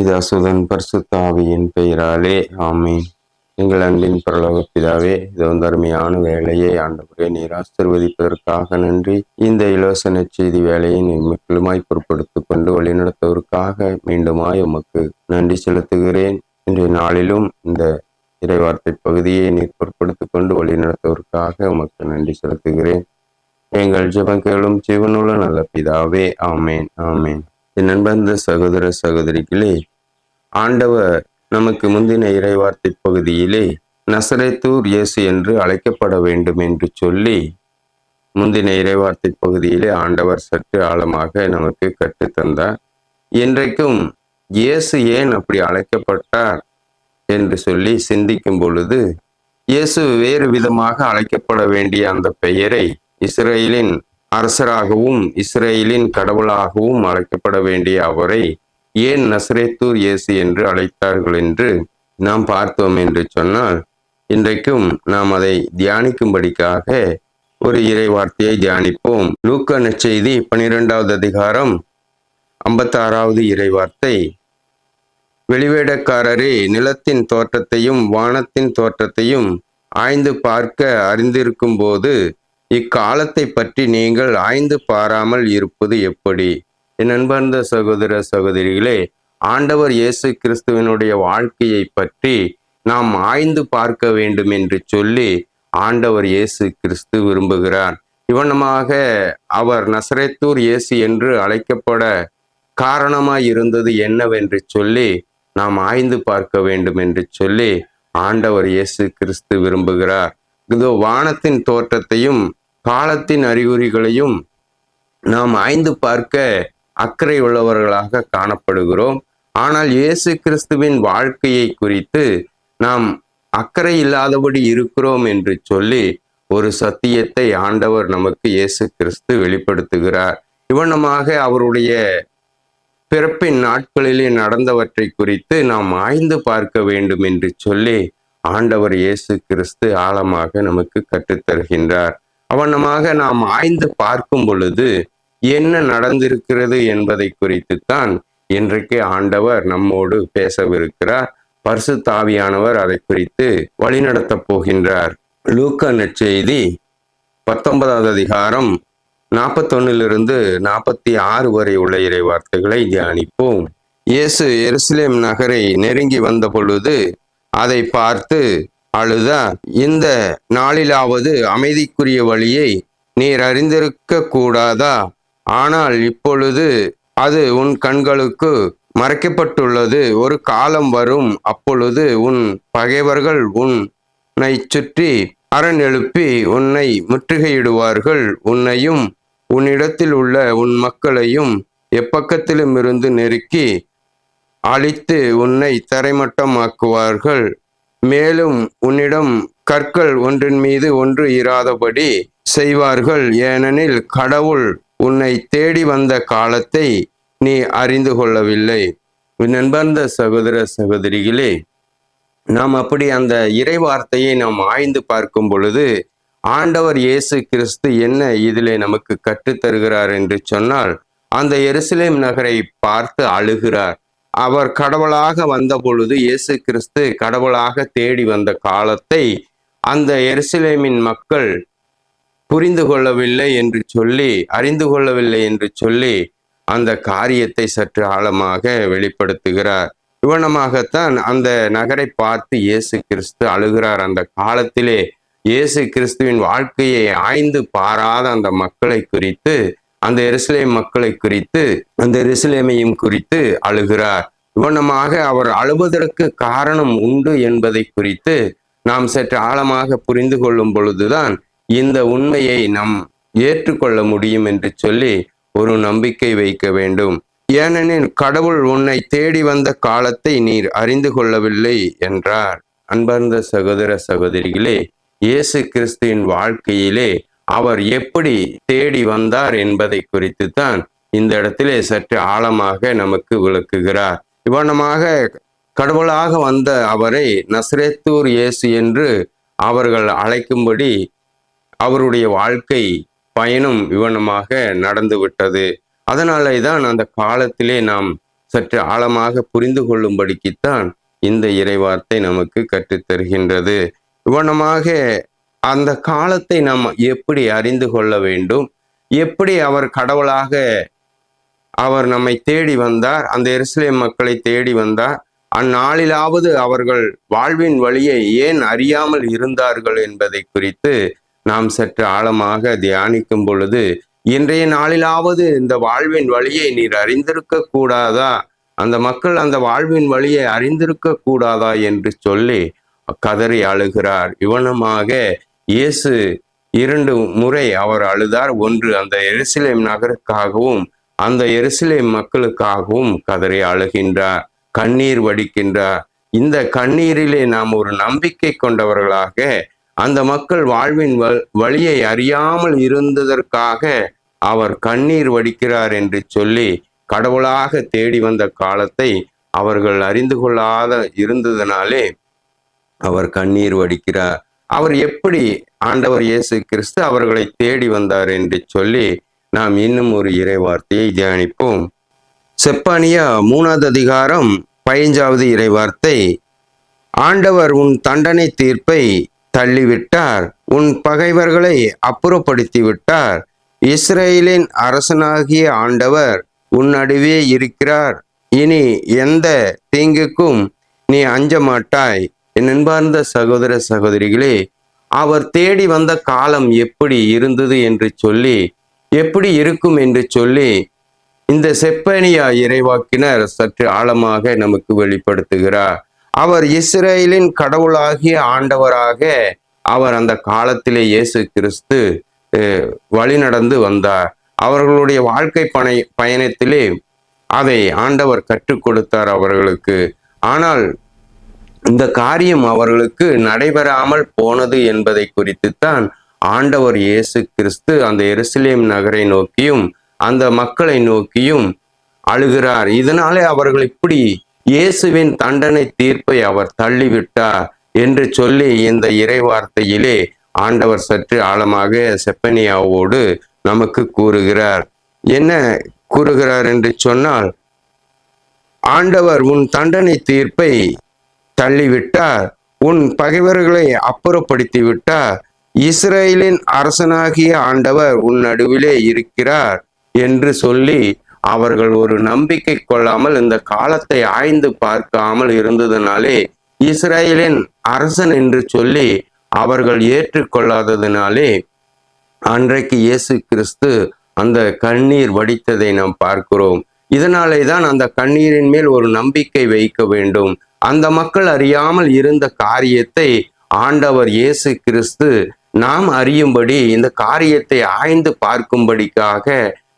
பிதாசுதன் பரிசுத்தாவியின் பெயராலே ஆமீன். எங்கள் அன்பின் பரலோக பிதாவே இது வந்து அருமையான வேலையை ஆண்டவரே நீர் ஆசிர்வதிப்பதற்காக நன்றி. இந்த இலவச நற்செய்தி வேலையை நீர் முற்றிலுமாய் பொருட்படுத்திக் கொண்டு வழிநடத்துவதற்காக மீண்டுமாய் உமக்கு நன்றி செலுத்துகிறேன். இன்றைய நாளிலும் இந்த இறைவார்த்தை பகுதியை நீர் பொருட்படுத்திக் கொண்டு வழிநடத்துவதற்காக உமக்கு நன்றி செலுத்துகிறேன். எங்கள் ஜெபங்களும் ஜீவனுள்ள நல்ல பிதாவே ஆமேன் ஆமேன். என் நண்பந்த சகோதர சகோதரிகளே ஆண்டவர் நமக்கு முந்தின இறைவார்த்தை பகுதியிலே நசரேத்தூர் இயேசு என்று அழைக்கப்பட வேண்டும் என்று சொல்லி முந்தின இறைவார்த்தை பகுதியிலே ஆண்டவர் சற்று ஆழமாக நமக்கு கற்றுத்தந்தார். இன்றைக்கும் இயேசு ஏன் அப்படி அழைக்கப்பட்டார் என்று சொல்லி சிந்திக்கும் பொழுது இயேசு வேறு விதமாக அழைக்கப்பட வேண்டிய அந்த பெயரை இஸ்ரேலின் அரசராகவும் இஸ்ரேலின் கடவுளாகவும் அழைக்கப்பட வேண்டிய அவரை ஏன் நசரேத்தூர் இயேசு என்று அழைத்தார்கள் என்று நாம் பார்த்தோம் என்று சொன்னால் இன்றைக்கும் நாம் அதை தியானிக்கும்படிக்காக ஒரு இறை வார்த்தையை தியானிப்போம். லூக்க நற்செய்தி பனிரெண்டாவது அதிகாரம் ஐம்பத்தாறாவது இறை வார்த்தை வெளிவேடக்காரரே நிலத்தின் தோற்றத்தையும் வானத்தின் தோற்றத்தையும் ஆய்ந்து பார்க்க அறிந்திருக்கும் போது இக்காலத்தை பற்றி நீங்கள் ஆய்ந்து பாராமல் இருப்பது எப்படி? என் அன்பார்ந்த சகோதர சகோதரிகளே ஆண்டவர் இயேசு கிறிஸ்துவனுடைய வாழ்க்கையை பற்றி நாம் ஆய்ந்து பார்க்க வேண்டும் என்று சொல்லி ஆண்டவர் இயேசு கிறிஸ்து விரும்புகிறார். இவனமாக அவர் நசரேத்தூர் இயேசு என்று அழைக்கப்பட காரணமாய் இருந்தது என்னவென்று சொல்லி நாம் ஆய்ந்து பார்க்க வேண்டும் என்று சொல்லி ஆண்டவர் இயேசு கிறிஸ்து விரும்புகிறார். இதோ வானத்தின் தோற்றத்தையும் காலத்தின் அறிகுறிகளையும் நாம் ஆய்ந்து பார்க்க அக்கறை உள்ளவர்களாக காணப்படுகிறோம். ஆனால் இயேசு கிறிஸ்துவின் வாழ்க்கையை குறித்து நாம் அக்கறை இல்லாதபடி இருக்கிறோம் என்று சொல்லி ஒரு சத்தியத்தை ஆண்டவர் நமக்கு இயேசு கிறிஸ்து வெளிப்படுத்துகிறார். இவனமாக அவருடைய பிறப்பின் நாட்களிலே நடந்தவற்றை குறித்து நாம் ஆய்ந்து பார்க்க வேண்டும் என்று சொல்லி ஆண்டவர் இயேசு கிறிஸ்து ஆழமாக நமக்கு கற்றுத்தருகின்றார். அவனமாக நாம் ஆய்ந்து பார்க்கும் பொழுது என்ன நடந்திருக்கிறது என்பதை குறித்துத்தான் இன்றைக்கே இன்றைக்கு ஆண்டவர் நம்மோடு பேசவிருக்கிறார். பரிசு தாவியானவர் அதை குறித்து வழிநடத்தப் போகின்றார். லூக்க நற்செய்தி பத்தொன்பதாவது அதிகாரம் நாற்பத்தொன்னிலிருந்து நாற்பத்தி ஆறு வரை உள்ள இறை வார்த்தைகளை தியானிப்போம். இயேசு எருசலேம் நகரை நெருங்கி வந்த பொழுது அதை பார்த்து அழுதா இந்த நாளிலாவது அமைதிக்குரிய வழியை நீர் அறிந்திருக்க கூடாதா? ஆனால் இப்பொழுது அது உன் கண்களுக்கு மறைக்கப்பட்டுள்ளது. ஒரு காலம் வரும் அப்பொழுது உன் பகைவர்கள் உன்னை சுற்றி அரண் எழுப்பி உன்னை முற்றுகையிடுவார்கள். உன்னையும் உன்னிடத்தில் உள்ள உன் மக்களையும் எப்பக்கத்திலும் இருந்து நெருக்கி அழித்து உன்னை தரைமட்டமாக்குவார்கள். மேலும் உன்னிடம் கற்கள் ஒன்றின் மீது ஒன்று இராதபடி செய்வார்கள். ஏனெனில் கடவுள் உன்னை தேடி வந்த காலத்தை நீ அறிந்து கொள்ளவில்லை. நண்பர்ந்த சகோதர சகோதரிகளே நாம் அப்படி அந்த இறை வார்த்தையை நாம் ஆய்ந்து பார்க்கும் பொழுது ஆண்டவர் இயேசு கிறிஸ்து என்ன இதிலே நமக்கு கற்றுத்தருகிறார் என்று சொன்னால் அந்த எருசலேம் நகரை பார்த்து அழுகிறார். அவர் கடவுளாக வந்த பொழுது இயேசு கிறிஸ்து கடவுளாக தேடி வந்த காலத்தை அந்த எருசலேமின் மக்கள் புரிந்து கொள்ளவில்லை என்று சொல்லி அறிந்து கொள்ளவில்லை என்று சொல்லி அந்த காரியத்தை சற்று ஆழமாக வெளிப்படுத்துகிறார். இவனமாகத்தான் அந்த நகரை பார்த்து இயேசு கிறிஸ்து அழுகிறார். அந்த காலத்திலே இயேசு கிறிஸ்துவின் வாழ்க்கையை ஆய்ந்து பாராத அந்த மக்களை குறித்து அந்த எருசலேம் மக்களை குறித்து அந்த எருசலேமையும் குறித்து அழுகிறார். இவனமாக அவர் அழுவதற்கு காரணம் உண்டு என்பதை குறித்து நாம் சற்று ஆழமாக புரிந்து கொள்ளும் பொழுதுதான் இந்த உண்மையை நாம் ஏற்றுக்கொள்ள முடியும் என்று சொல்லி ஒரு நம்பிக்கை வைக்க வேண்டும். ஏனெனில் கடவுள் உன்னை தேடி வந்த காலத்தை நீர் அறிந்து கொள்ளவில்லை என்றார். அன்பர்ந்த சகோதர சகோதரிகளே இயேசு கிறிஸ்துவின் வாழ்க்கையிலே அவர் எப்படி தேடி வந்தார் என்பதை குறித்து தான் இந்த இடத்திலே சற்று ஆழமாக நமக்கு விளக்குகிறார். இவனமாக கடவுளாக வந்த அவரை நஸ்ரேத்தூர் இயேசு என்று அவர்கள் அழைக்கும்படி அவருடைய வாழ்க்கை பயணம் இவனமாக நடந்து விட்டது. அதனாலே தான் அந்த காலத்திலே நாம் சற்று ஆழமாக புரிந்து கொள்ளும்படிக்குத்தான் இந்த இறைவார்த்தை நமக்கு கற்றுத்தருகின்றது. இவனமாக அந்த காலத்தை நாம் எப்படி அறிந்து கொள்ள வேண்டும்? எப்படி அவர் கடவுளாக அவர் நம்மை தேடி வந்தார்? அந்த எருசலேம் மக்களை தேடி வந்தார்? அந்நாளிலாவது அவர்கள் வாழ்வின் வழியை ஏன் அறியாமல் இருந்தார்கள் என்பதை குறித்து நாம் சற்று ஆழமாக தியானிக்கும் பொழுது இன்றைய நாளிலாவது இந்த வாழ்வின் வழியை நீர் அறிந்திருக்க கூடாதா? அந்த மக்கள் அந்த வாழ்வின் வழியை அறிந்திருக்க கூடாதா? என்று சொல்லி கதறி அழுகிறார். இவனமாக இயேசு இரண்டு முறை அவர் அழுதார். ஒன்று அந்த எருசலேம் நகருக்காகவும் அந்த எருசலேம் மக்களுக்காகவும் கதறி அழுகின்றார் கண்ணீர் வடிக்கின்றார். இந்த கண்ணீரிலே நாம் ஒரு நம்பிக்கை கொண்டவர்களாக அந்த மக்கள் வாழ்வின் வ- வழியை அறியாமல் இருந்ததற்காக அவர் கண்ணீர் வடிக்கிறார் என்று சொல்லி கடவுளாக தேடி வந்த காலத்தை அவர்கள் அறிந்து கொள்ளாத இருந்ததனாலே அவர் கண்ணீர் வடிக்கிறார். அவர் எப்படி ஆண்டவர் இயேசு கிறிஸ்து அவர்களை தேடி வந்தார் என்று சொல்லி நாம் இன்னும் ஒரு இறை வார்த்தையை தியானிப்போம். செப்பானியா மூணாவது அதிகாரம் பதினஞ்சாவது இறைவார்த்தை ஆண்டவர் உன் தண்டனை தீர்ப்பை தள்ளிவிட்டார் உன் பகைவர்களை அப்புறப்படுத்தி விட்டார் இஸ்ரேலின் அரசனாகிய ஆண்டவர் உன் நடுவே இருக்கிறார். இனி எந்த தீங்குக்கும் நீ அஞ்ச மாட்டாய் என் அன்பார்ந்த சகோதர சகோதரிகளே அவர் தேடி வந்த காலம் எப்படி இருந்தது என்று சொல்லி எப்படி இருக்கும் என்று சொல்லி இந்த செப்பனியா இறைவாக்கினர் சற்று ஆழமாக நமக்கு வெளிப்படுத்துகிறார். அவர் இஸ்ரேலின் கடவுளாகிய ஆண்டவராக அவர் அந்த காலத்திலே இயேசு கிறிஸ்து வழிநடந்து வந்தார். அவர்களுடைய வாழ்க்கை பனை பயணத்திலே அதை ஆண்டவர் கற்றுக் கொடுத்தார் அவர்களுக்கு. ஆனால் இந்த காரியம் அவர்களுக்கு நடைபெறாமல் போனது என்பதை குறித்துத்தான் ஆண்டவர் இயேசு கிறிஸ்து அந்த எருசலேம் நகரை நோக்கியும் அந்த மக்களை நோக்கியும் அழுகிறார். இதனாலே அவர்கள் இப்படி இயேசுவின் தண்டனை தீர்ப்பை அவர் தள்ளிவிட்டார் என்று சொல்லி இந்த இறைவார்த்தையிலே ஆண்டவர் சற்று ஆழமாக செப்பனியாவோடு நமக்கு கூறுகிறார். என்ன கூறுகிறார் என்று சொன்னால் ஆண்டவர் உன் தண்டனை தீர்ப்பை தள்ளிவிட்டார். உன் பகைவர்களை அப்புறப்படுத்தி விட்டார் இஸ்ரேலின் அரசனாகிய ஆண்டவர் உன் நடுவிலே இருக்கிறார் என்று சொல்லி அவர்கள் ஒரு நம்பிக்கை கொள்ளாமல் இந்த காலத்தை ஆய்ந்து பார்க்காமல் இருந்ததுனாலே இஸ்ரேலின் அரசன் என்று சொல்லி அவர்கள் ஏற்றுக்கொள்ளாததினாலே அன்றைக்கு இயேசு கிறிஸ்து அந்த கண்ணீர் வடித்ததை நாம் பார்க்கிறோம். இதனாலே தான் அந்த கண்ணீரின் மேல் ஒரு நம்பிக்கை வைக்க வேண்டும். அந்த மக்கள் அறியாமல் இருந்த காரியத்தை ஆண்டவர் இயேசு கிறிஸ்து நாம் அறியும்படி இந்த காரியத்தை ஆய்ந்து பார்க்கும்படிக்காக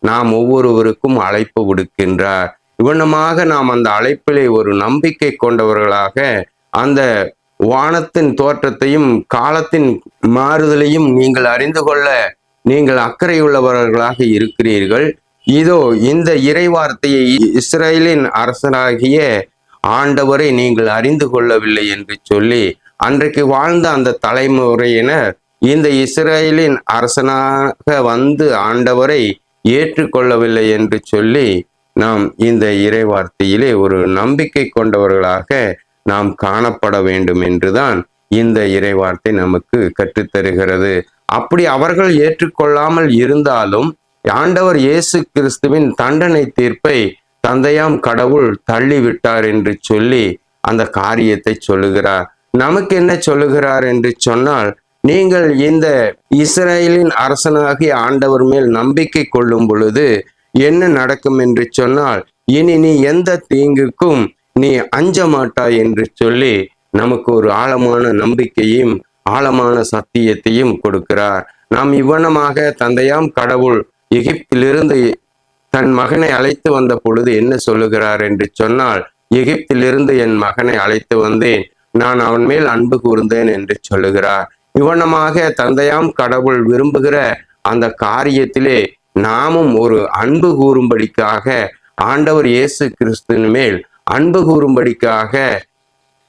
நாம் ஒவ்வொருவருக்கும் அழைப்பு விடுக்கின்றார். இவனமாக நாம் அந்த அழைப்பிலே ஒரு நம்பிக்கை கொண்டவர்களாக அந்த வானத்தின் தோற்றத்தையும் காலத்தின் மாறுதலையும் நீங்கள் அறிந்து கொள்ள நீங்கள் அக்கறையுள்ளவர்களாக இருக்கிறீர்கள். இதோ இந்த இறைவார்த்தையை இஸ்ரேலின் அரசராகிய ஆண்டவரை நீங்கள் அறிந்து கொள்ளவில்லை என்று சொல்லி அன்றைக்கு வாழ்ந்த அந்த தலைமுறையினர் இந்த இஸ்ரேலின் அரசனாக வந்து ஆண்டவரை ஏற்றுக்கொள்ளவில்லை என்று சொல்லி நாம் இந்த இறைவார்த்தையிலே ஒரு நம்பிக்கை கொண்டவர்களாக நாம் காணப்பட வேண்டும் என்றுதான் இந்த இறைவார்த்தை நமக்கு கற்றுத்தருகிறது. அப்படி அவர்கள் ஏற்றுக்கொள்ளாமல் இருந்தாலும் ஆண்டவர் இயேசு கிறிஸ்துவின் தண்டனை தீர்ப்பை தந்தையாம் கடவுள் தள்ளிவிட்டார் என்று சொல்லி அந்த காரியத்தை சொல்லுகிறார். நமக்கு என்ன சொல்லுகிறார் என்று சொன்னால் நீங்கள் இந்த இஸ்ரேலின் அரசனாகிய ஆண்டவர் மேல் நம்பிக்கை கொள்ளும் பொழுது என்ன நடக்கும் என்று சொன்னால் இனி நீ எந்த தீங்குக்கும் நீ அஞ்ச மாட்டாய் என்று சொல்லி நமக்கு ஒரு ஆழமான நம்பிக்கையும் ஆழமான சத்தியத்தையும் கொடுக்கிறார். நாம் இவ்வனமாக தந்தையாம் கடவுள் எகிப்திலிருந்து தன் மகனை அழைத்து வந்த பொழுது என்ன சொல்லுகிறார் என்று சொன்னால் எகிப்திலிருந்து என் மகனை அழைத்து வந்தேன். நான் அவன் மேல் அன்பு கூர்ந்தேன் என்று சொல்லுகிறார். இவனமாக தந்தையாம் கடவுள் விரும்புகிற அந்த காரியத்திலே நாமும் ஒரு அன்பு கூறும்படிக்காக ஆண்டவர் இயேசு கிறிஸ்துவின் மேல் அன்பு கூறும்படிக்காக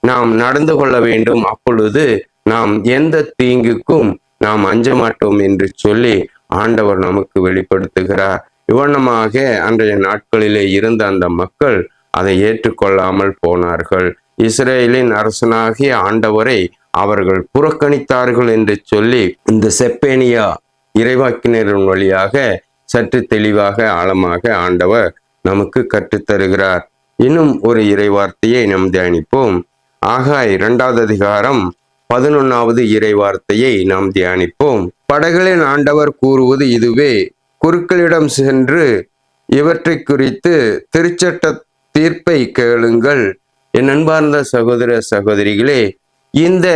நாம் நடந்து கொள்ள வேண்டும். அப்பொழுது நாம் எந்த தீங்குக்கும் நாம் அஞ்ச மாட்டோம் என்று சொல்லி ஆண்டவர் நமக்கு வெளிப்படுத்துகிறார். இவ்வண்ணமாக அன்றைய நாட்களிலே இருந்த அந்த மக்கள் அதை ஏற்றுக்கொள்ளாமல் போனார்கள். இஸ்ரேலின் அரசனாகிய ஆண்டவரை அவர்கள் புறக்கணித்தார்கள் என்று சொல்லி இந்த செப்பேனியா இறைவாக்கினரின் வழியாக சற்று தெளிவாக ஆழமாக ஆண்டவர் நமக்கு கற்றுத்தருகிறார். இன்னும் ஒரு இறைவார்த்தையை நாம் தியானிப்போம். ஆகாய் இரண்டாவது அதிகாரம் பதினொன்னாவது இறைவார்த்தையை நாம் தியானிப்போம். படகளின் ஆண்டவர் கூறுவது இதுவே. குருக்களிடம் சென்று இவற்றை குறித்து திருச்சட்ட தீர்ப்பை கேளுங்கள். என் அன்பார்ந்த சகோதர சகோதரிகளே இந்த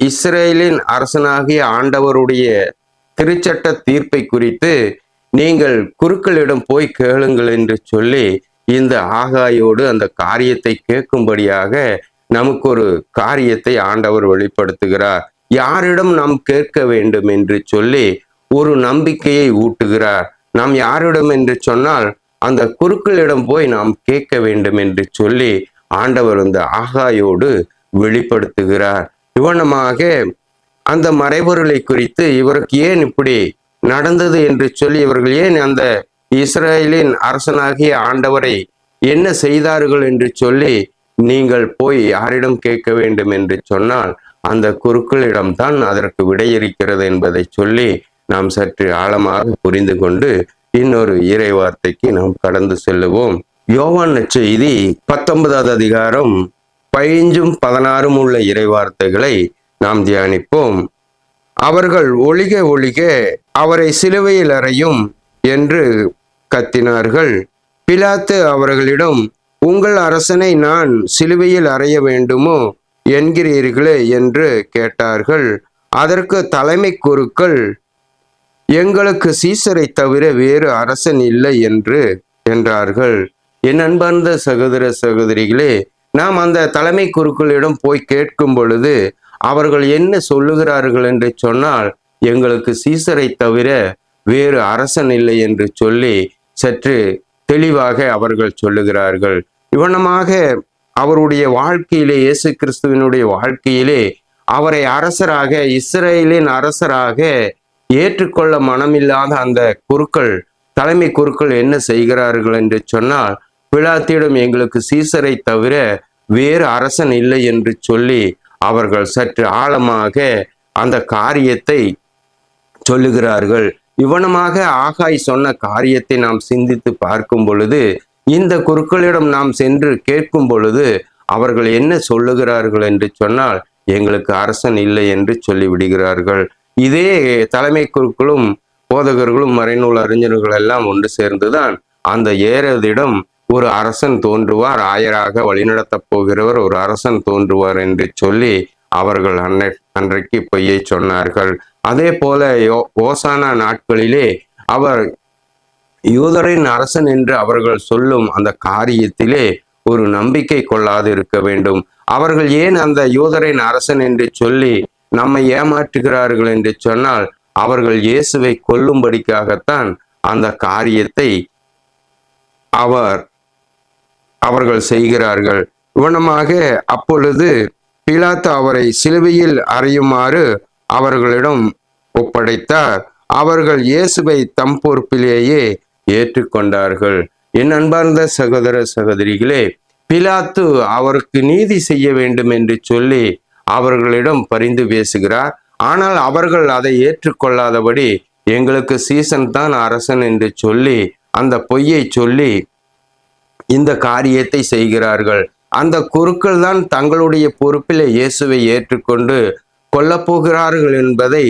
இஸ்ரேலின் அரசனாகிய ஆண்டவருடைய திருச்சட்ட தீர்ப்பை குறித்து நீங்கள் குருக்களிடம் போய் கேளுங்கள் என்று சொல்லி இந்த ஆகாயோடு அந்த காரியத்தை கேட்கும்படியாக நமக்கு ஒரு காரியத்தை ஆண்டவர் வெளிப்படுத்துகிறார். யாரிடம் நாம் கேட்க வேண்டும் என்று சொல்லி ஒரு நம்பிக்கையை ஊட்டுகிறார். நாம் யாரிடம் என்று சொன்னால் அந்த குருக்களிடம் போய் நாம் கேட்க வேண்டும் என்று சொல்லி ஆண்டவர் இந்த ஆகாயோடு வெளிப்படுத்துகிறார். இவனமாக அந்த மறைபொருளை குறித்து இவருக்கு ஏன் இப்படி நடந்தது என்று சொல்லி இவர்கள் ஏன் அந்த இஸ்ரேலின் அரசனாகிய ஆண்டவரை என்ன செய்தார்கள் என்று சொல்லி நீங்கள் போய் யாரிடம் கேட்க வேண்டும் என்று சொன்னால் அந்த குருக்களிடம்தான் அதற்கு விடை என்பதை சொல்லி நாம் சற்று ஆழமாக புரிந்து கொண்டு இன்னொரு இறை வார்த்தைக்கு நாம் கடந்து செல்லுவோம். யோவான் செய்தி பத்தொன்பதாவது அதிகாரம் பதிஞ்சும் பதினாறும் உள்ள இறை வார்த்தைகளை நாம் தியானிப்போம். அவர்கள் ஒளிக ஒழிக அவரை சிலுவையில் அறையும் என்று கத்தினார்கள். பிலாத்து அவர்களிடம் உங்கள் அரசனை நான் சிலுவையில் அறைய வேண்டுமோ என்கிறீர்களே? என்று கேட்டார்கள். அதற்கு தலைமை குருக்கள் எங்களுக்கு சீசரை தவிர வேறு அரசன் இல்லை என்று என்றார்கள். என் அன்பார்ந்த சகோதர சகோதரிகளே நாம் அந்த தலைமை குருக்களிடம் போய் கேட்கும் பொழுது அவர்கள் என்ன சொல்லுகிறார்கள் என்று சொன்னால் எங்களுக்கு சீசரை தவிர வேறு அரசன் இல்லை என்று சொல்லி சற்று தெளிவாக அவர்கள் சொல்லுகிறார்கள். இவனமாக அவருடைய வாழ்க்கையிலே இயேசு கிறிஸ்துவனுடைய வாழ்க்கையிலே அவரை அரசராக இஸ்ரேலின் அரசராக ஏற்றுக்கொள்ள மனமில்லாத அந்த குருக்கள் தலைமை குருக்கள் என்ன செய்கிறார்கள் என்று சொன்னால் பிலாத்தியிடம் எங்களுக்கு சீசரை தவிர வேறு அரசன் இல்லை என்று சொல்லி அவர்கள் சற்று ஆழமாக அந்த காரியத்தை சொல்லுகிறார்கள். இவனமாக ஆகாய் சொன்ன காரியத்தை நாம் சிந்தித்து பார்க்கும் பொழுது இந்த குருக்களிடம் நாம் சென்று கேட்கும் பொழுது அவர்கள் என்ன சொல்லுகிறார்கள் என்று சொன்னால் எங்களுக்கு அரசன் இல்லை என்று சொல்லிவிடுகிறார்கள். இதே தலைமை குருக்களும் போதகர்களும் மறைநூல் அறிஞர்கள் எல்லாம் ஒன்று சேர்ந்துதான் அந்த ஏறதிடம் ஒரு அரசன் தோன்றுவார் ஆயராக வழிநடத்தப் போகிறவர் ஒரு அரசன் தோன்றுவார் என்று சொல்லி அவர்கள் அன்னை அன்றைக்கு பொய்யை சொன்னார்கள். அதே போல யோ- ஓசானா நாட்களிலே அவர் யூதரின் அரசன் என்று அவர்கள் சொல்லும் அந்த காரியத்திலே ஒரு நம்பிக்கை கொள்ளாது இருக்க வேண்டும். அவர்கள் ஏன் அந்த யூதரின் அரசன் என்று சொல்லி நம்மை ஏமாற்றுகிறார்கள் என்று சொன்னால் அவர்கள் இயேசுவை கொல்லும்படிக்காகத்தான் அந்த காரியத்தை அவர் அவர்கள் செய்கிறார்கள். இவனமாக அப்பொழுது பிலாத்து அவரை சிலுவையில் அறையுமாறு அவர்களிடம் ஒப்படைத்தார். அவர்கள் இயேசுவை தம் பொறுப்பிலேயே ஏற்றுக்கொண்டார்கள். என் அன்பார்ந்த சகோதர சகோதரிகளே பிலாத்து அவருக்கு நீதி செய்ய வேண்டும் என்று சொல்லி அவர்களிடம் பரிந்து பேசுகிறார். ஆனால் அவர்கள் அதை ஏற்றுக்கொள்ளாதபடி எங்களுக்கு சீசன் தான் அரசன் என்று சொல்லி அந்த பொய்யை சொல்லி இந்த காரியத்தை செய்கிறார்கள். அந்த குருக்கள் தான் தங்களுடைய பொறுப்பிலே இயேசுவை ஏற்றுக்கொண்டு கொல்லப் போகிறார்கள் என்பதை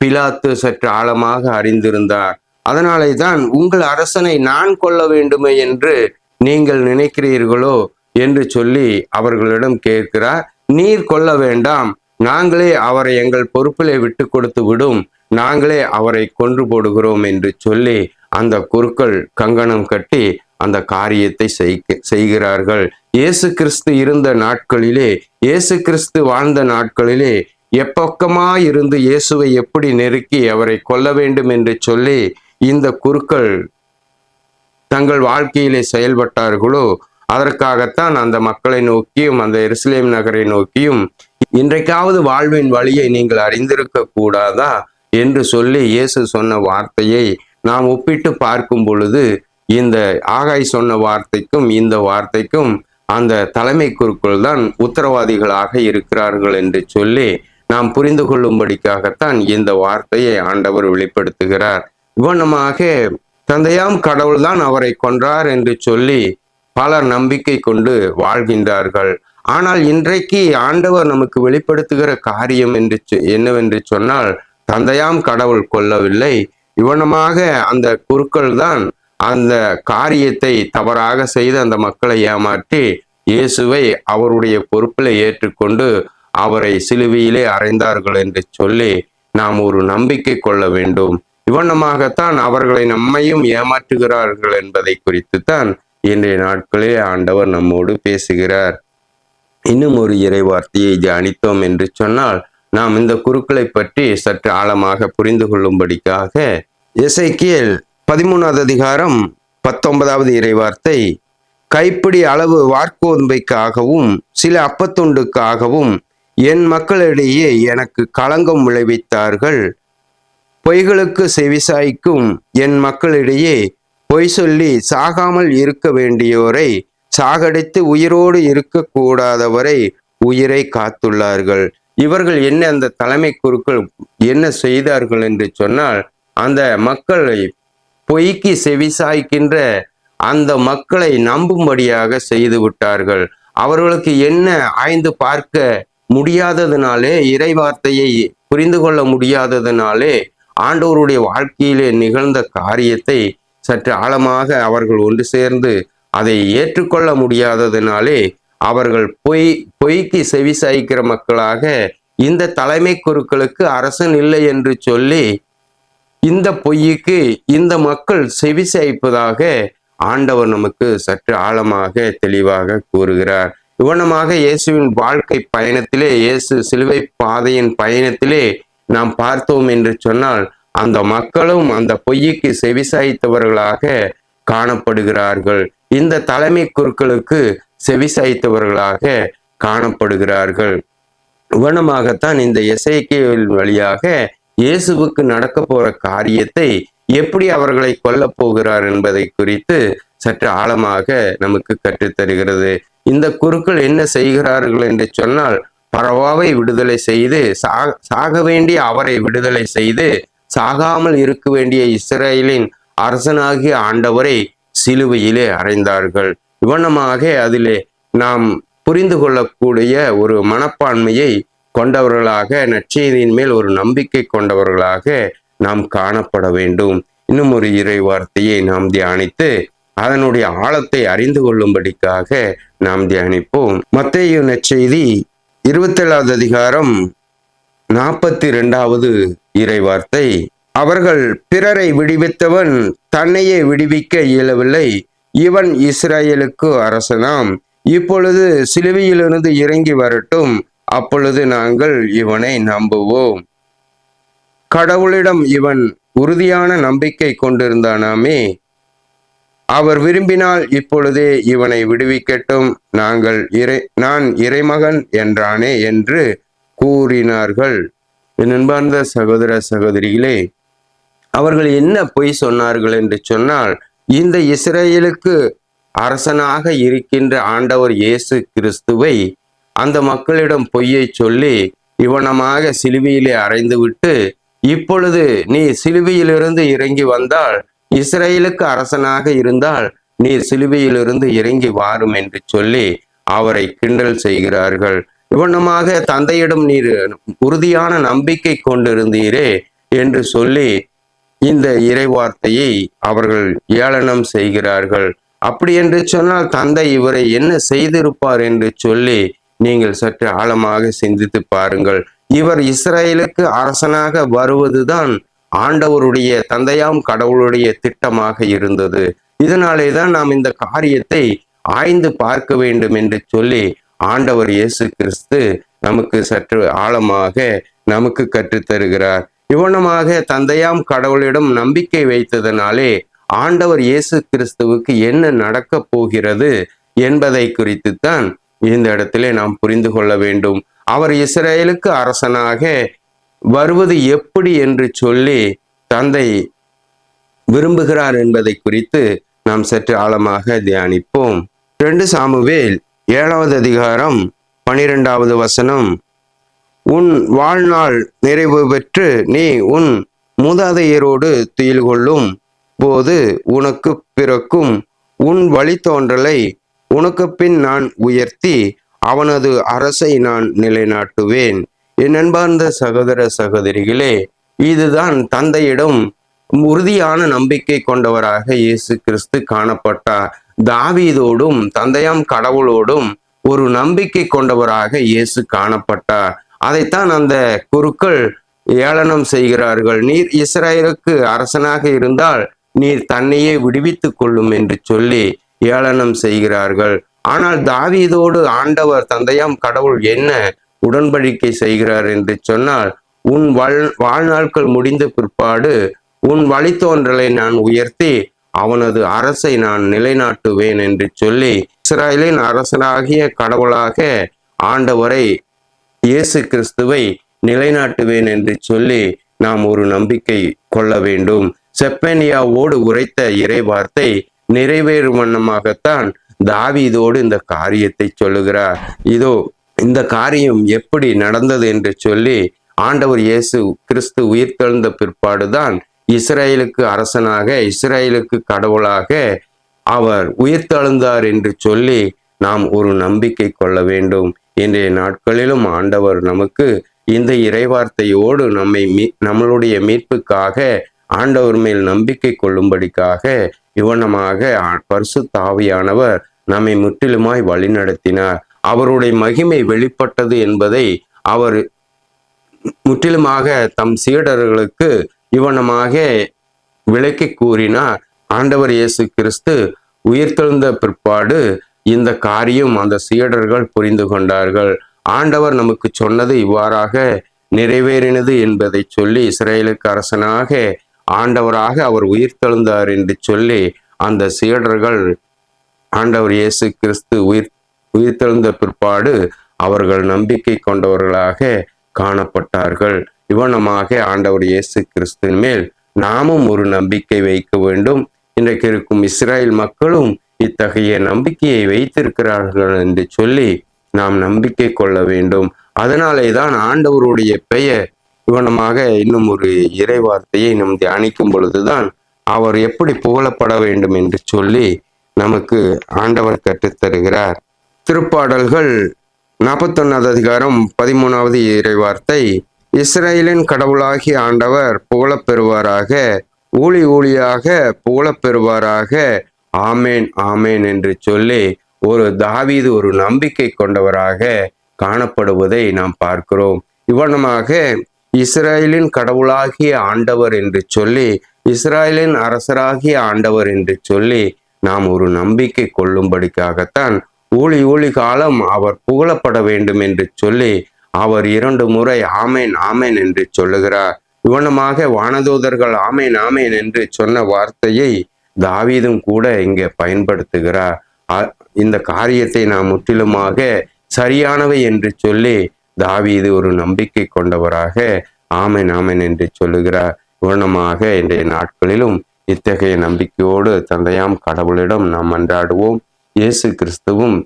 பிலாத்து சற்று ஆழமாக அறிந்திருந்தார். அதனாலே தான் உங்கள் அரசனை நான் கொல்ல வேண்டுமே என்று நீங்கள் நினைக்கிறீர்களோ? என்று சொல்லி அவர்களிடம் கேட்கிறார். நீர் கொல்ல வேண்டாம். நாங்களே அவரை எங்கள் பொறுப்பிலே விட்டு கொடுத்து விடும். நாங்களே அவரை கொன்று போடுகிறோம் என்று சொல்லி அந்த குருக்கள் கங்கணம் கட்டி அந்த காரியத்தை செய்கிறார்கள். இயேசு கிறிஸ்து இருந்த நாட்களிலே இயேசு கிறிஸ்து வாழ்ந்த நாட்களிலே எப்பக்கமா இருந்து இயேசுவை எப்படி நெருக்கி அவரை கொல்ல வேண்டும் என்று சொல்லி இந்த குருக்கள் தங்கள் வாழ்க்கையிலே செயல்பட்டார்களோ அதற்காகத்தான் அந்த மக்களை நோக்கியும் அந்த எருசலேம் நகரை நோக்கியும் இன்றைக்காவது வாழ்வின் வழியை நீங்கள் அறிந்திருக்க கூடாதா என்று சொல்லி இயேசு சொன்ன வார்த்தையை நாம் ஒப்பிட்டு பார்க்கும் பொழுது இந்த ஆகாய் சொன்ன வார்த்தைக்கும் இந்த வார்த்தைக்கும் அந்த தலைமை குருக்கள் தான் உத்தரவாதிகளாக இருக்கிறார்கள் என்று சொல்லி நாம் புரிந்து கொள்ளும்படிக்காகத்தான் இந்த வார்த்தையை ஆண்டவர் வெளிப்படுத்துகிறார். இவனமாக தந்தையாம் கடவுள்தான் அவரை கொன்றார் என்று சொல்லி பலர் நம்பிக்கை கொண்டு வாழ்கின்றார்கள். ஆனால் இன்றைக்கு ஆண்டவர் நமக்கு வெளிப்படுத்துகிற காரியம் என்று சொ- என்னவென்று சொன்னால் தந்தையாம் கடவுள் கொல்லவில்லை இவனமாக அந்த குருக்கள் தான் அந்த காரியத்தை தவறாக செய்து அந்த மக்களை ஏமாற்றி இயேசுவை அவருடைய பொறுப்பில் ஏற்றுக்கொண்டு அவரை சிலுவையிலே அறைந்தார்கள் என்று சொல்லி நாம் ஒரு நம்பிக்கை கொள்ள வேண்டும். இவனமாகத்தான் அவர்களை நம்மையும் ஏமாற்றுகிறார்கள் என்பதை குறித்து தான் இன்றைய நாட்களே ஆண்டவர் நம்மோடு பேசுகிறார். இன்னும் ஒரு இறைவார்த்தையை தியானித்தோம் என்று சொன்னால் நாம் இந்த குருக்களை பற்றி சற்று ஆழமாக புரிந்து கொள்ளும்படிக்காக எசைக்கியல் பதிமூணாவது அதிகாரம் பத்தொன்பதாவது இறைவார்த்தை கைப்பிடி அளவு வார்க்கோதும்பைக்காகவும் சில அப்பத்துண்டுக்காகவும் என் மக்களிடையே எனக்கு களங்கம் விளைவித்தார்கள். பொய்களுக்கு செவிசாய்க்கும் என் மக்களிடையே பொய் சொல்லி சாகாமல் இருக்க வேண்டியோரை சாகடித்து உயிரோடு இருக்கக்கூடாதவரை உயிரை காத்துள்ளார்கள். இவர்கள் என்ன அந்த தலைமை குருக்கள் என்ன செய்தார்கள் என்று சொன்னால் அந்த மக்களை பொய்க்கு செவிசாய்க்கின்ற அந்த மக்களை நம்பும்படியாக செய்து விட்டார்கள். அவர்களுக்கு என்ன ஆய்ந்து பார்க்க முடியாததுனாலே இறை வார்த்தையை புரிந்து கொள்ள முடியாததுனாலே ஆண்டவருடைய வாழ்க்கையிலே நிகழ்ந்த காரியத்தை சற்று ஆழமாக அவர்கள் ஒன்று சேர்ந்து அதை ஏற்றுக்கொள்ள முடியாததினாலே அவர்கள் பொய் பொய்க்கு செவி சாய்க்கிற மக்களாக இந்த தலைமை குருக்களுக்கு அரசன் இல்லை என்று சொல்லி இந்த பொய்யுக்கு இந்த மக்கள் செவி சாய்ப்பதாக ஆண்டவர் நமக்கு சற்று ஆழமாக தெளிவாக கூறுகிறார். இவனமாக இயேசுவின் வாழ்க்கை பயணத்திலே இயேசு சிலுவை பாதையின் பயணத்திலே நாம் பார்த்தோம் என்று சொன்னால் அந்த மக்களும் அந்த பொய்யுக்கு செவிசாய்த்தவர்களாக காணப்படுகிறார்கள். இந்த தலைமை குருக்களுக்கு செவிசாய்த்தவர்களாக காணப்படுகிறார்கள். இவனமாகத்தான் இந்த இசைக்கியல் வழியாக இயேசுவுக்கு நடக்க போற காரியத்தை எப்படி அவர்களை கொல்லப் போகிறார் என்பதை குறித்து சற்று ஆழமாக நமக்கு கற்றுத்தருகிறது இந்த குருக்கள் என்ன செய்கிறார்கள் என்று சொன்னால் பரவாவை விடுதலை செய்து சாக சாக வேண்டிய அவரை விடுதலை செய்து சாகாமல் இருக்க வேண்டிய இஸ்ரேலின் அரசனாகிய ஆண்டவரை சிலுவையிலே அறைந்தார்கள். இவனமாக அதிலே நாம் புரிந்து கொள்ளக்கூடிய ஒரு மனப்பான்மையை கொண்டவர்களாக நற்செய்தியின் மேல் ஒரு நம்பிக்கை கொண்டவர்களாக நாம் காணப்பட வேண்டும். இன்னும் ஒரு இறை வார்த்தையை நாம் தியானித்து அதனுடைய ஆழத்தை அறிந்து கொள்ளும்படிக்காக நாம் தியானிப்போம். மத்தேயு நற்செய்தி இருபத்தேழாவது அதிகாரம் நாற்பத்தி இரண்டாவது இறைவார்த்தை. அவர்கள் பிறரை விடுவித்தவன் தன்னையே விடுவிக்க இயலவில்லை. இவன் இஸ்ரேலுக்கு அரசனாம். இப்பொழுது சிலுவையிலிருந்து இறங்கி வரட்டும். அப்பொழுது நாங்கள் இவனை நம்புவோம். கடவுளிடம் இவன் உறுதியான நம்பிக்கை கொண்டிருந்தானாமே. அவர் விரும்பினால் இப்பொழுதே இவனை விடுவிக்கட்டும். நாங்கள் இறை நான் இறைமகன் என்றானே என்று கூறினார்கள். என் அன்பார்ந்த சகோதர சகோதரிகளே அவர்கள் என்ன பொய் சொன்னார்கள் என்று சொன்னால் இந்த இஸ்ரேலுக்கு அரசனாக இருக்கின்ற ஆண்டவர் இயேசு கிறிஸ்துவை அந்த மக்களிடம் பொய்யை சொல்லி இவனமாக சிலுவையிலே அறைந்துவிட்டு இப்பொழுது நீ சிலுவையிலிருந்து இறங்கி வந்தால் இஸ்ரேலுக்கு அரசனாக இருந்தால் நீ சிலுவையிலிருந்து இறங்கி வாரும் என்று சொல்லி அவரை கிண்டல் செய்கிறார்கள். இவனமாக தந்தையிடம் நீர் உறுதியான நம்பிக்கை கொண்டிருந்தீரே என்று சொல்லி இந்த இறைவார்த்தையை அவர்கள் ஏளனம் செய்கிறார்கள். அப்படி என்று சொன்னால் தந்தை இவரை என்ன செய்திருப்பார் என்று சொல்லி நீங்கள் சற்று ஆழமாக சிந்தித்து பாருங்கள். இவர் இஸ்ரேலுக்கு அரசனாக வருவதுதான் ஆண்டவருடைய தந்தையாம் கடவுளுடைய திட்டமாக இருந்தது. இதனாலே தான் நாம் இந்த காரியத்தை ஆய்ந்து பார்க்க வேண்டும் என்று சொல்லி ஆண்டவர் இயேசு கிறிஸ்து நமக்கு சற்று ஆழமாக நமக்கு கற்றுத்தருகிறார். இவனமாக தந்தையாம் கடவுளிடம் நம்பிக்கை வைத்ததனாலே ஆண்டவர் இயேசு கிறிஸ்துவுக்கு என்ன நடக்கப் போகிறது என்பதை குறித்து தான் இந்த இடத்திலே நாம் புரிந்து கொள்ள வேண்டும். அவர் இஸ்ரேலுக்கு அரசனாக வருவது எப்படி என்று சொல்லி தந்தை விரும்புகிறார் என்பதை குறித்து நாம் சற்று ஆழமாக தியானிப்போம். ரெண்டு சாமுவேல் ஏழாவது அதிகாரம் பனிரெண்டாவது வசனம். உன் வாழ்நாள் நிறைவு பெற்று நீ உன் மூதாதையரோடு துயில் கொள்ளும். போது உனக்கு பிறக்கும். உன் வழித்தோன்றலை உனக்கு பின் நான் உயர்த்தி அவனது அரசை நான் நிலைநாட்டுவேன். என் அன்பார்ந்த சகோதர சகோதரிகளே இதுதான் தந்தையிடம் உறுதியான நம்பிக்கை கொண்டவராக இயேசு கிறிஸ்து காணப்பட்டார். தாவீதோடும் தந்தையாம் கடவுளோடும் ஒரு நம்பிக்கை கொண்டவராக இயேசு காணப்பட்டார். அதைத்தான் அந்த குருக்கள் ஏளனம் செய்கிறார்கள். நீர் இஸ்ரேலுக்கு அரசனாக இருந்தால் நீர் தன்னையே விடுவித்துக் கொள்ளும் என்று சொல்லி ஏளனம் செய்கிறார்கள். ஆனால் தாவீதோடு ஆண்டவர் தந்தையாம் கடவுள் என்ன உடன்படிக்கை செய்கிறார் என்று சொன்னால் உன் வாழ் வாழ்நாட்கள் முடிந்த பிற்பாடு உன் வழித்தோன்றலை நான் உயர்த்தி அவனது அரசை நான் நிலைநாட்டுவேன் என்று சொல்லி இஸ்ராயலின் அரசனாகிய கடவுளாக ஆண்டவரை இயேசு கிறிஸ்துவை நிலைநாட்டுவேன் என்று சொல்லி நாம் ஒரு நம்பிக்கை கொள்ள வேண்டும். செப்பனியாவோடு உரைத்த இறை வார்த்தை நிறைவேறும் வண்ணமாகத்தான் தாவீதோடு இந்த காரியத்தை சொல்லுகிறார். இதோ இந்த காரியம் எப்படி நடந்தது என்று சொல்லி ஆண்டவர் இயேசு கிறிஸ்து உயிர்த்தெழுந்த பிற்பாடுதான் இஸ்ரேலுக்கு அரசனாக இஸ்ரேலுக்கு கடவுளாக அவர் உயிர்த்தெழுந்தார் என்று சொல்லி நாம் ஒரு நம்பிக்கை கொள்ள வேண்டும். இன்றைய நாட்களிலும் ஆண்டவர் நமக்கு இந்த இறைவார்த்தையோடு நம்மை மீ நம்மளுடைய மீட்புக்காக ஆண்டவர் மேல் நம்பிக்கை கொள்ளும்படிக்காக இவனமாக பரிசு தாவியானவர் நம்மை முற்றிலுமாய் வழிநடத்தினார். அவருடைய மகிமை வெளிப்பட்டது என்பதை அவர் முற்றிலுமாக தம் சீடர்களுக்கு இவனமாக விளக்கி கூறினார். ஆண்டவர் இயேசு கிறிஸ்து உயிர்த்தெழுந்த பிற்பாடு இந்த காரியம் அந்த சீடர்கள் புரிந்து கொண்டார்கள். ஆண்டவர் நமக்கு சொன்னது இவ்வாறாக நிறைவேறினது என்பதை சொல்லி இஸ்ரேலுக்கு அரசனாக ஆண்டவராக அவர் உயிர்த்தெழுந்தார் என்று சொல்லி அந்த சீடர்கள் ஆண்டவர் இயேசு கிறிஸ்து உயிர் உயிர்த்தெழுந்த பிற்பாடு அவர்கள் நம்பிக்கை கொண்டவர்களாக காணப்பட்டார்கள். இவனமாக ஆண்டவர் இயேசு கிறிஸ்துவின் மேல் நாமும் ஒரு நம்பிக்கை வைக்க வேண்டும். இன்றைக்கு இருக்கும் இஸ்ரேல் மக்களும் இத்தகைய நம்பிக்கையை வைத்திருக்கிறார்கள் என்று சொல்லி நாம் நம்பிக்கை கொள்ள வேண்டும். அதனாலே தான் ஆண்டவருடைய பெயர் இவனமாக இன்னும் ஒரு இறைவார்த்தையை நம் தியானிக்கும் பொழுதுதான் அவர் எப்படி புகழப்பட வேண்டும் என்று சொல்லி நமக்கு ஆண்டவர் கற்றுத்தருகிறார். திருப்பாடல்கள் நாற்பத்தொன்னாவது அதிகாரம் பதிமூணாவது இறைவார்த்தை இஸ்ரேலின் கடவுளாகிய ஆண்டவர் புகழப் பெறுவாராக. ஊழி ஊழியாக புகழப் பெறுவாராக. ஆமேன் ஆமேன் என்று சொல்லி ஒரு தாவீது ஒரு நம்பிக்கை கொண்டவராக காணப்படுவதை நாம் பார்க்கிறோம். இவனமாக இஸ்ரேலின் கடவுளாகிய ஆண்டவர் என்று சொல்லி இஸ்ரேலின் அரசராகிய ஆண்டவர் என்று சொல்லி நாம் ஒரு நம்பிக்கை கொள்ளும்படிக்காகத்தான் ஊழி ஊழி காலம் அவர் புகழப்பட வேண்டும் என்று சொல்லி அவர் இரண்டு முறை ஆமேன் ஆமேன் என்று சொல்லுகிறார். இவனமாக வானதூதர்கள் ஆமேன் ஆமேன் என்று சொன்ன வார்த்தையை தாவீதும் கூட இங்கே பயன்படுத்துகிறார். இந்த காரியத்தை நாம் முற்றிலுமாக சரியானவை என்று சொல்லி தாவீது ஒரு நம்பிக்கை கொண்டவராக ஆமேன் ஆமேன் என்று சொல்லுகிறார். இவனமாக இன்றைய நாட்களிலும் இத்தகைய நம்பிக்கையோடு தந்தையாம் கடவுளிடம் நாம் அன்றாடுவோம். இயேசு கிறிஸ்துவும்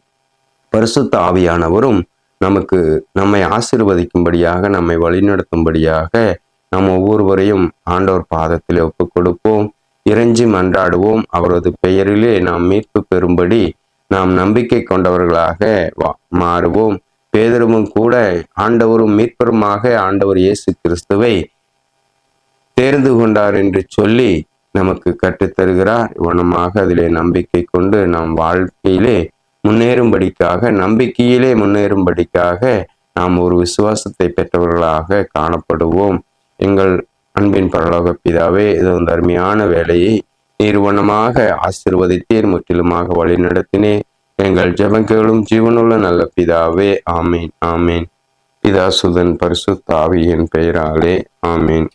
பரிசுத்த ஆவியானவரும் நமக்கு நம்மை ஆசிர்வதிக்கும்படியாக நம்மை வழிநடத்தும்படியாக நம் ஒவ்வொருவரையும் ஆண்டவர் பாதத்தில் ஒப்புக் கொடுப்போம் இறைஞ்சி மன்றாடுவோம். அவரது பெயரிலே நாம் மீட்பு பெறும்படி நாம் நம்பிக்கை கொண்டவர்களாக மாறுவோம். பேதருமும் கூட ஆண்டவரும் மீட்பருமாக ஆண்டவர் இயேசு கிறிஸ்துவை தேர்ந்து கொண்டார் என்று சொல்லி நமக்கு கற்றுத்தருகிறார். இவனமாக அதிலே நம்பிக்கை கொண்டு நாம் வாழ்க்கையிலே முன்னேறும்படிக்காக நம்பிக்கையிலே முன்னேறும்படிக்காக நாம் ஒரு விசுவாசத்தை பெற்றவர்களாக காணப்படுவோம். எங்கள் அன்பின் பரலோக பிதாவே இது ஒரு அருமையான வேலையை நிறுவனமாக ஆசிர்வதித்தீர் முற்றிலுமாக வழிநடத்தினே எங்கள் ஜபங்களும் ஜீவனுள்ள நல்ல பிதாவே ஆமீன் ஆமீன். பிதா சுதன் பரிசுத்தாவியின் பெயராலே ஆமீன்.